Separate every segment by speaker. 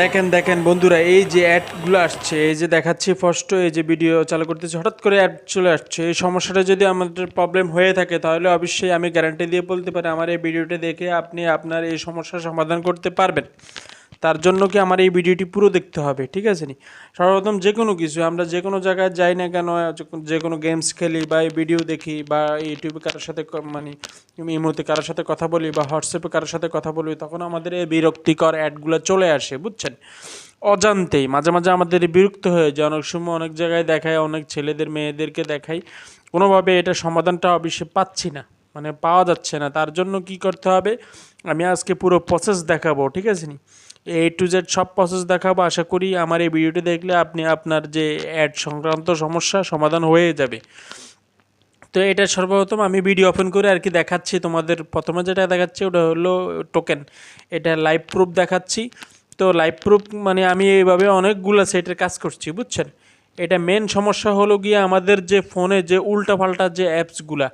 Speaker 1: দেখেন দেখেন বন্ধুরা, এই যে অ্যাডগুলো আসছে, এই যে দেখাচ্ছি ফার্স্ট এই যে ভিডিও চালু করতেছি, হঠাৎ করে অ্যাড চলে আসছে। এই সমস্যাটা যদি আমাদের প্রবলেম হয়ে থাকে, তাহলে অবশ্যই আমি গ্যারান্টি দিয়ে বলতে পারি, আমার এই ভিডিওটা দেখে আপনি আপনার এই সমস্যার সমাধান করতে পারবেন। তার জন্য কি আমার এই ভিডিওটি পুরো দেখতে হবে, ঠিক আছে নি? সর্বপ্রথম যে কোনো কিছু, আমরা যে কোনো জায়গায় যাই না কেন যে কোনো গেমস খেলি বা এই ভিডিও দেখি বা ইউটিউবে কারোর সাথে মানে ইমোতে কারোর সাথে কথা বলি বা হোয়াটসঅ্যাপে কারোর সাথে কথা বলি, তখন আমাদের এই বিরক্তিকর অ্যাডগুলো চলে আসে, বুঝছেন? অজান্তেই, মাঝে মাঝে আমাদের বিরক্ত হয়ে যায়, অনেক সময় অনেক জায়গায় দেখায় অনেক ছেলেদের মেয়েদেরকে দেখাই, কোনোভাবে এটা সমাধানটা অবশ্যই পাচ্ছি না মানে পাওয়া যাচ্ছে না, তার জন্য কি করতে হবে? আমি আজকে পুরো প্রসেস দেখাবো, ঠিক আছে নি? এ টু জেড সব প্রসেস দেখাবো। আশা করি আমার এই ভিডিওটি দেখলে আপনি আপনার যে অ্যাড সংক্রান্ত সমস্যা সমাধান হয়ে যাবে। তো এটা সর্বপ্রথম আমি ভিডিও ওপেন করে আর কি দেখাচ্ছি। তোমাদের প্রথমে যেটা দেখাচ্ছি ওটা হলো টোকেন এটা লাইভ প্রুফ দেখাচ্ছি। তো লাইভ প্রুফ মানে আমি এইভাবে অনেকগুলো সেটের কাজ করছি, বুঝছেন? এটা মেন সমস্যা হলো গিয়ে আমাদের যে ফোনে যে উল্টাপাল্টা যে অ্যাপসগুলা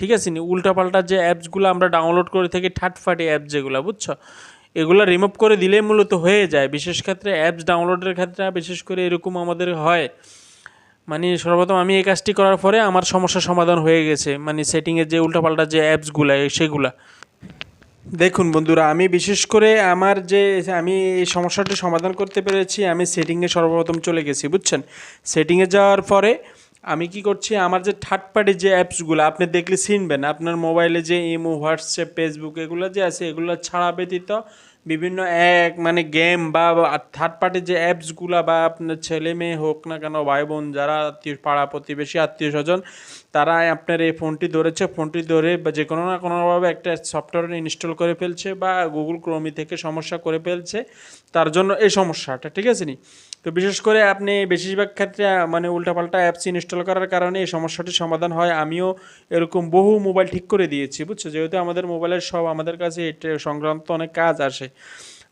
Speaker 1: ঠিক আছে নি? উল্টাপাল্টা যে অ্যাপসগুলো আমরা ডাউনলোড করে থাকি থার্ড পার্টি অ্যাপ যেগুলো, বুঝছ? এগুলো রিমুভ করে দিলেই মূলত হয়ে যায়। বিশেষ ক্ষেত্রে অ্যাপস ডাউনলোডের ক্ষেত্রে, বিশেষ করে এরকম আমাদের হয় মানে সর্বপ্রথম আমি এই কাজটি করার পরে আমার সমস্যার সমাধান হয়ে গেছে মানে সেটিংয়ের যে উল্টাপাল্টা যে অ্যাপসগুলো সেগুলা। দেখুন বন্ধুরা, আমি বিশেষ করে আমার যে, আমি এই সমস্যাটি সমাধান করতে পেরেছি, আমি সেটিংয়ে সর্বপ্রথম চলে গেছি, বুঝছেন? সেটিংয়ে যাওয়ার পরে আমি কি করছি? আমার যে থার্ড পার্টি যে অ্যাপসগুলো আপনি দেখলে চিনবেন, আপনার মোবাইলে যে ইমো হোয়াটসঅ্যাপ ফেসবুক এগুলো যে আছে, এগুলো ছাড়া ব্যতীত বিভিন্ন এক মানে গেম বা থার্ড পার্টি যে অ্যাপসগুলো বা আপনার ছেলে মেয়ে হোক না কেন, ভাই বোন যারা আত্মীয়, পাড়া প্রতিবেশী, আত্মীয় স্বজন তারা আপনার এই ফোনটি ধরেছে। ফোনটি ধরে বা যে কোনো না কোনোভাবে একটা সফটওয়্যার ইনস্টল করে ফেলছে বা গুগল ক্রোমি থেকে সমস্যা করে ফেলছে। তার জন্য এই সমস্যাটা, ঠিক আছে নি? তো বিশেষ করে আপনি বেশিরভাগ ক্ষেত্রে মানে উল্টাপাল্টা অ্যাপস ইনস্টল করার কারণে এই সমস্যাটির সমাধান হয়। আমিও এরকম বহু মোবাইল ঠিক করে দিয়েছি, বুঝছ? যেহেতু আমাদের মোবাইলের সব আমাদের কাছে এটা সংক্রান্ত অনেক কাজ আসে।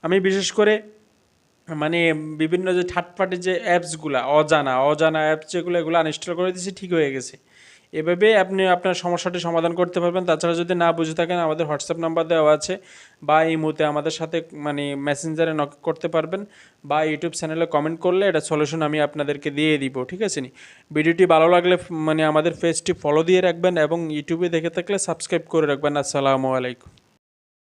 Speaker 1: আমি বিশেষ করে মানে বিভিন্ন যে থার্ড পার্টি যে অ্যাপসগুলো অজানা অজানা অ্যাপস যেগুলো, এগুলো আনইনস্টল করে দিয়েছি, ঠিক হয়ে গেছে। এভাবে আপনি আপনার সমস্যাটি সমাধান করতে পারবেন। তাছাড়া যদি না বুঝে থাকেন, আমাদের হোয়াটসঅ্যাপ নাম্বার দেওয়া আছে বা এই মুহূর্তে আমাদের সাথে মানে মেসেঞ্জারে নক করতে পারবেন বা ইউটিউব চ্যানেলে কমেন্ট করলে এটা সলিউশন আমি আপনাদেরকে দিয়ে দিব, ঠিক আছে নি? ভিডিওটি ভালো লাগলে মানে আমাদের পেজটি ফলো দিয়ে রাখবেন এবং ইউটিউবে দেখে থাকলে সাবস্ক্রাইব করে রাখবেন। আসসালামু আলাইকুম।